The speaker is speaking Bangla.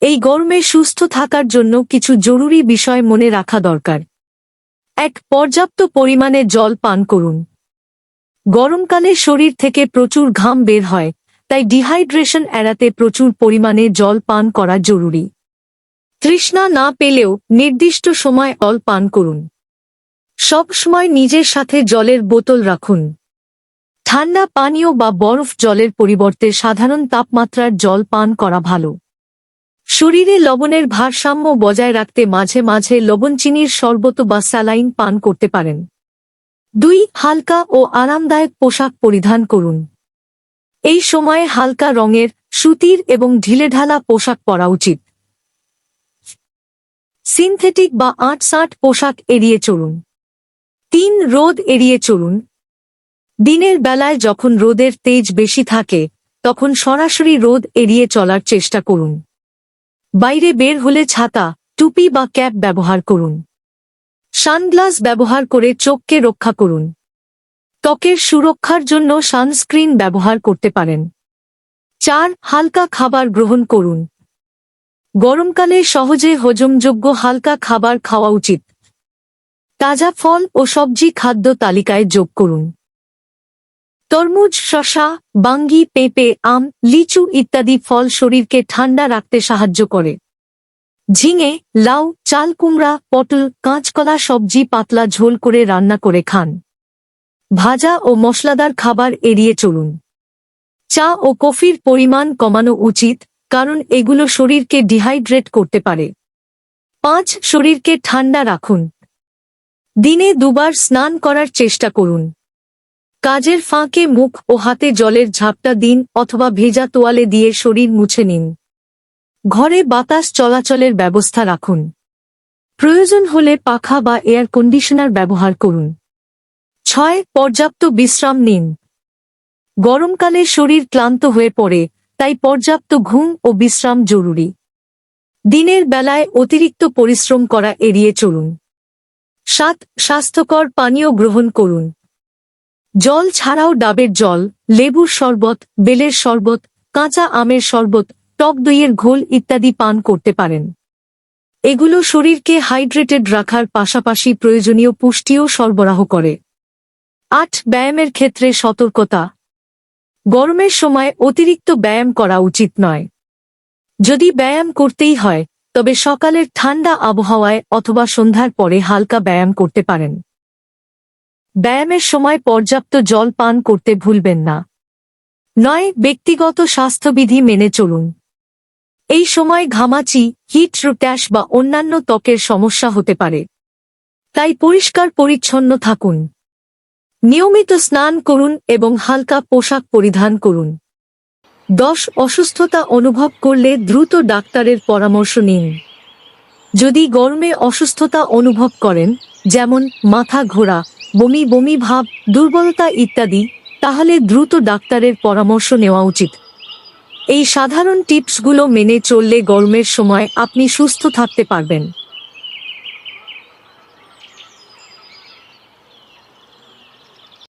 এই গরমে সুস্থ থাকার জন্য কিছু জরুরি বিষয় মনে রাখা দরকার। এক, পর্যাপ্ত পরিমাণে জল পান করুন। গরমকালে শরীর থেকে প্রচুর ঘাম বের হয়, তাই ডিহাইড্রেশন এড়াতে প্রচুর পরিমাণে জল পান করা জরুরি। তৃষ্ণা না পেলেও নির্দিষ্ট সময় অল পান করুন। সব সময় নিজের সাথে জলের বোতল রাখুন। ঠান্ডা পানীয় বা বরফ জলের পরিবর্তে সাধারণ তাপমাত্রার জল পান করা ভালো। শরীরে লবণের ভারসাম্য বজায় রাখতে মাঝে মাঝে লবণ চিনির শরবত বা স্যালাইন পান করতে পারেন। দুই, হালকা ও আরামদায়ক পোশাক পরিধান করুন। এই সময়ে হালকা রঙের, সুতির এবং ঢিলেঢালা পোশাক পরা উচিত। সিনথেটিক বা আট সাট পোশাক এড়িয়ে চলুন। তিন, রোদ এড়িয়ে চলুন। দিনের বেলায় যখন রোদের তেজ বেশি থাকে, তখন সরাসরি রোদ এড়িয়ে চলার চেষ্টা করুন। বাইরে বের হলে ছাতা, টুপি বা ক্যাপ ব্যবহার করুন। সানগ্লাস ব্যবহার করে চোখকে রক্ষা করুন। ত্বকের সুরক্ষার জন্য সানস্ক্রিন ব্যবহার করতে পারেন। চার, হালকা খাবার গ্রহণ করুন। গরমকালে সহজে হজমযোগ্য হালকা খাবার খাওয়া উচিত। তাজা ফল ও সবজি খাদ্য তালিকায় যোগ করুন। তরমুজ শশা বাঙ্গি, পেঁপে, আম, লিচু ইত্যাদি ফল শরীরকে ঠান্ডা রাখতে সাহায্য করে। ঝিঙে, লাউ, চাল কুমড়া, পটল, কাঁচকলা সবজি পাতলা ঝোল করে রান্না করে খান। ভাজা ও মশলাদার খাবার এড়িয়ে চলুন। চা ও কফির পরিমাণ কমানো উচিত, কারণ এগুলো শরীরকে ডিহাইড্রেট করতে পারে। পাঁচ, শরীরকে ঠান্ডা রাখুন। দিনে দুবার স্নান করার চেষ্টা করুন। কাজের ফাঁকে মুখ ও হাতে জলের ঝাপটা দিন অথবা ভেজা তোয়ালে দিয়ে শরীর মুছে নিন। ঘরে বাতাস চলাচলের ব্যবস্থা রাখুন। প্রয়োজন হলে পাখা বা এয়ার কন্ডিশনার ব্যবহার করুন। ছয়, পর্যাপ্ত বিশ্রাম নিন। গরমকালে শরীর ক্লান্ত হয়ে পড়ে, তাই পর্যাপ্ত ঘুম ও বিশ্রাম জরুরি। দিনের বেলায় অতিরিক্ত পরিশ্রম করা এড়িয়ে চলুন। সাত, স্বাস্থ্যকর পানীয় গ্রহণ করুন। জল ছাড়াও ডাবের জল, লেবুর শরবত, বেলের শরবত, কাঁচা আমের শরবত, টক দইয়ের ঘোল ইত্যাদি পান করতে পারেন। এগুলো শরীরকে হাইড্রেটেড রাখার পাশাপাশি প্রয়োজনীয় পুষ্টিও সরবরাহ করে। আট, ব্যায়ামের ক্ষেত্রে সতর্কতা। গরমের সময় অতিরিক্ত ব্যায়াম করা উচিত নয়। যদি ব্যায়াম করতেই হয়, তবে সকালের ঠান্ডা আবহাওয়ায় অথবা সন্ধ্যার পরে হালকা ব্যায়াম করতে পারেন। ব্যায়ামের সময় পর্যাপ্ত জল পান করতে ভুলবেন না। নয়, ব্যক্তিগত স্বাস্থ্যবিধি মেনে চলুন। এই সময় ঘামাচি হিট রুট্যাশ বা অন্যান্য ত্বকের সমস্যা হতে পারে। তাই পরিষ্কার পরিচ্ছন্ন থাকুন। নিয়মিত স্নান করুন এবং হালকা পোশাক পরিধান করুন। দশ, অসুস্থতা অনুভব করলে দ্রুত ডাক্তারের পরামর্শ নিন। যদি গরমে অসুস্থতা অনুভব করেন, যেমন মাথা ঘোরা, বমি বমি ভাব, দুর্বলতা ইত্যাদি, তাহলে দ্রুত ডাক্তারের পরামর্শ নেওয়া উচিত। এই সাধারণ টিপসগুলো মেনে চললে গরমের সময় আপনি সুস্থ থাকতে পারবেন।